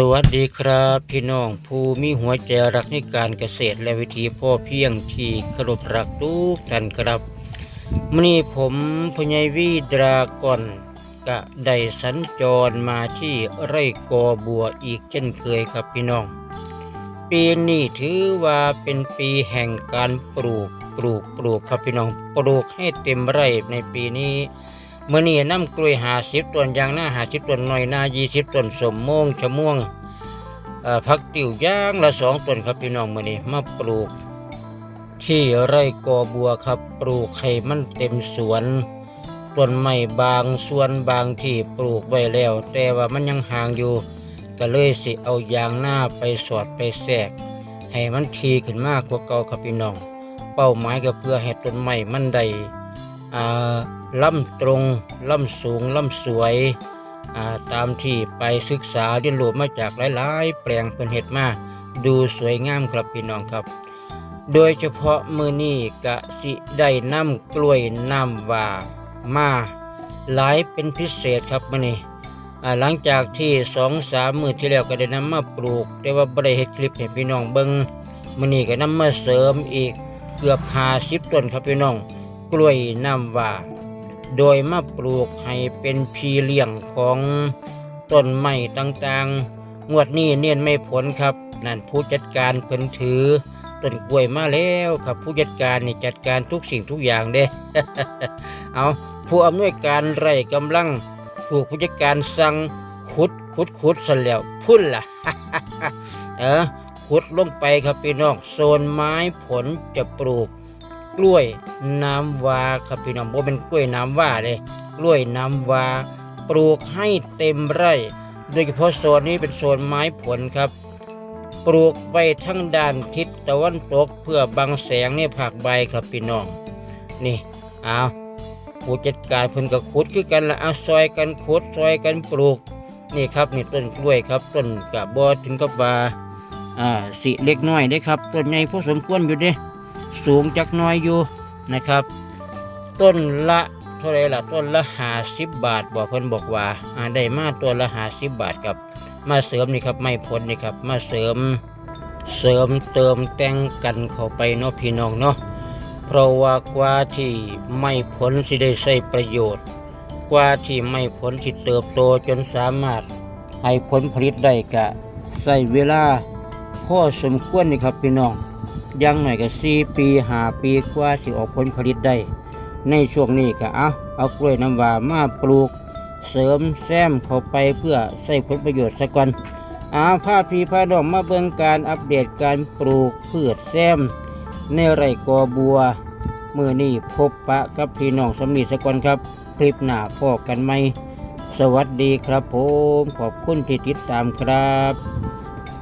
สวัสดีครับพี่น้องผู้มีหัวใจรักในการเกษตรและวิธีพ่อเพียงที่เครพรักทุกท่านครับมื่อนี้ผมพญายวีดรากอนกะได้สัญจรมาที่ไร่กอบัวอีกเช่นเคยครับพี่น้อง ปีนี้ถือว่าเป็นปีแห่งการปลูกปลูกปลูกครับพี่น้องปลูกให้เต็มไร่ในปีนี้ มื่อนี้น้ำกล้วยหาสิบต้นยางหน้าหาสิบต้นหน่อยหน้ายี่สิบต้นสมโมงชะม่วงผักติ๋วย่างละสองต้นครับพี่น้องมื่อนี้มาปลูก ที่ไร่กอบัวครับปลูกให้มันเต็มสวนต้นไม้บางส่วนบางที่ปลูกไว้แล้ว แต่ว่ามันยังห่างอยู่ ก็เลยสิเอายางหน้าไปสอดไปแทรกให้มันทีขึ้นมากกว่าเก่าครับพี่น้อง เป้าหมายก็เพื่อให้ต้นไม้มันได้อ่า ล่ำตรงล่ำสูงล่ำสวยาตามที่ไปศึกษาเรียนรู้มาจากหลาย ๆ แปลงเพิ่นเฮ็ดมาดูสวยงามครับพี่น้องครับ โดยเฉพาะมือนี้กะสิได้นำกล้วยน้ำว่ามาหลายเป็นพิเศษครับมือนี้อ่หลังจากที่สองสามมือที่แล้วก็ได้นำมาปลูก แต่ว่าบ่ได้เฮ็ดคลิปให้พี่น้องเบิงมือนี้ก็นำมาเสริมอีกเกือบ50ต้นครับพี่น้อง กล้วยน้ำว่า โดยมาปลูกให้เป็นพีเลี้ยงของต้นไม้ต่างๆ งวดนี้เนียนไม่ผลครับ นั่นผู้จัดการเพิ่นถือต้นกล้วยมาแล้วครับ ผู้จัดการนี่จัดการทุกสิ่งทุกอย่างเด้ เอาผู้อำนวยการไร่กำลังถูกผู้จัดการสั่งขุดขุดขุดซะแล้วพุ่นล่ะ เออขุดลงไปครับพี่น้องโซนไม้ผลจะปลูก กล้วยน้ำวาครับพี่น้องบ่เป็นกล้วยน้ำว่าเลยกล้วยน้ำวาปลูกให้เต็มไร่ โดยเฉพาะโซนนี้เป็นโซนไม้ผลครับ ปลูกไว้ทั้งด้านทิศตะวันตกเพื่อบังแสงในผักใบครับพี่น้อง นี่เอาผู้จัดการเพิ่นก็ขุดคือกันละเอาซอยกันขุดซอยกันปลูกนี่ครับนี่ต้นกล้วยครับ ต้นกระบอถึงกับว่าอ่าสิเล็กน้อยได้ครับ ต้นใหญ่พอสมควรอยู่เด้ สูงจักน้อยอยู่นะครับ ต้นละเท่าไรล่ะต้นละหาสิบบาทบอกเพิ่นบอกว่าอ่าได้มาตัวละหาสิบบาทครับมาเสริมนี่ครับไม่พ้นนี่ครับมาเสริมเสริมเติมแต่งกันเข้าไปเนาะพี่น้องเนาะเพราะว่ากว่าที่ไม่ผลสิได้ใช้ประโยชน์ กว่าที่ไม่ผลสิเติบโตจนสามารถให้ผลผลิตได้กะใช้เวลาพอสมควรนี่ครับพี่น้อง ยังหน่อยก็สี่ปีหาปีกว่าสิออกผลผลิตได้ ในช่วงนี้ก็เอาเอากล้วยน้ำว้ามาปลูก เสริมแซมเข้าไปเพื่อใช้ผลประโยชน์สักก่อนอาพาพีพาดอมมาเบิ่งการอัปเดตการปลูกพืชแซม ในไร่กอบัว มือนี้พบปะกับพี่น้องสำนีสักก่อนครับ คลิปหน้าพอกันไหม สวัสดีครับผม ขอบคุณที่ติดตามครับ